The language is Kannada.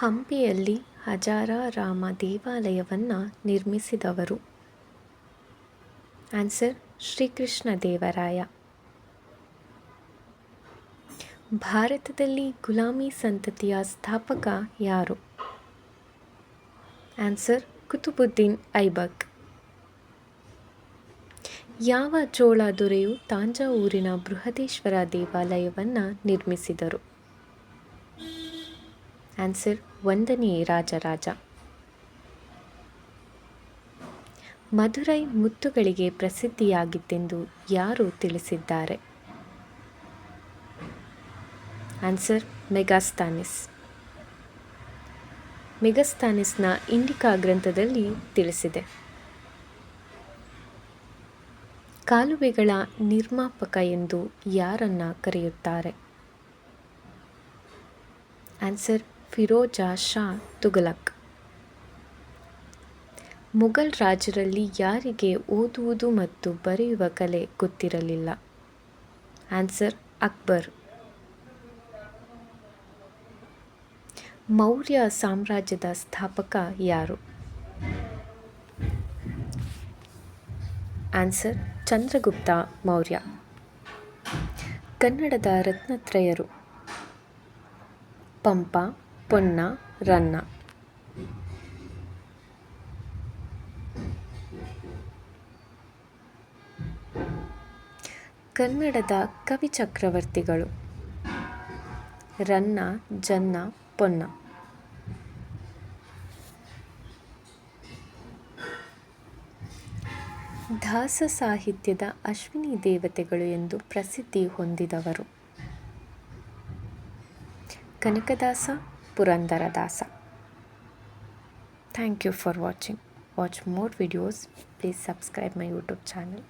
ಹಂಪಿಯಲ್ಲಿ ಹಜಾರಾರಾಮ ದೇವಾಲಯವನ್ನು ನಿರ್ಮಿಸಿದವರು. ಆನ್ಸರ್, ಶ್ರೀಕೃಷ್ಣ ದೇವರಾಯ. ಭಾರತದಲ್ಲಿ ಗುಲಾಮಿ ಸಂತತಿಯ ಸ್ಥಾಪಕ ಯಾರು? ಆನ್ಸರ್, ಕುತುಬುದ್ದೀನ್ ಐಬಕ್. ಯಾವ ಚೋಳ ದೊರೆಯು ತಾಂಜಾವೂರಿನ ಬೃಹದೇಶ್ವರ ದೇವಾಲಯವನ್ನು ನಿರ್ಮಿಸಿದರು? ಆನ್ಸರ್ ಒಂದನೇ ರಾಜರಾಜ ಮಧುರೈ ಮುತ್ತುಗಳಿಗೆ ಪ್ರಸಿದ್ಧಿಯಾಗಿತ್ತೆಂದು ಯಾರು ತಿಳಿಸಿದ್ದಾರೆ? ಆನ್ಸರ್ ಮೆಗಾಸ್ತಾನಿಸ್ ಮೆಗಾಸ್ತಾನಿಸ್ನ ಇಂಡಿಕಾ ಗ್ರಂಥದಲ್ಲಿ ತಿಳಿಸಿದೆ. ಕಾಲುವೆಗಳ ನಿರ್ಮಾಪಕ ಎಂದು ಯಾರನ್ನ ಕರೆಯುತ್ತಾರೆ? ಆನ್ಸರ್ ಫಿರೋಜಾ ಶಾ ತುಘಲಕ್. ಮುಘಲ್ ರಾಜರಲ್ಲಿ ಯಾರಿಗೆ ಓದುವುದು ಮತ್ತು ಬರೆಯುವ ಕಲೆ ಗೊತ್ತಿರಲಿಲ್ಲ. ಆನ್ಸರ್, ಅಕ್ಬರ್. ಮೌರ್ಯ ಸಾಮ್ರಾಜ್ಯದ ಸ್ಥಾಪಕ ಯಾರು? ಆನ್ಸರ್, ಚಂದ್ರಗುಪ್ತ ಮೌರ್ಯ. ಕನ್ನಡದ ರತ್ನತ್ರಯರು. ಪಂಪ ಪೊನ್ನ, ರನ್ನ. ಕನ್ನಡದ ಕವಿ ಚಕ್ರವರ್ತಿಗಳು. ರನ್ನ, ಜನ್ನ, ಪೊನ್ನ. ದಾಸ ಸಾಹಿತ್ಯದ ಅಶ್ವಿನಿ ದೇವತೆಗಳು ಎಂದು ಪ್ರಸಿದ್ಧಿ ಹೊಂದಿದವರು. Kanakadasa Purandaradasa thank you for watching watch more videos please subscribe my YouTube channel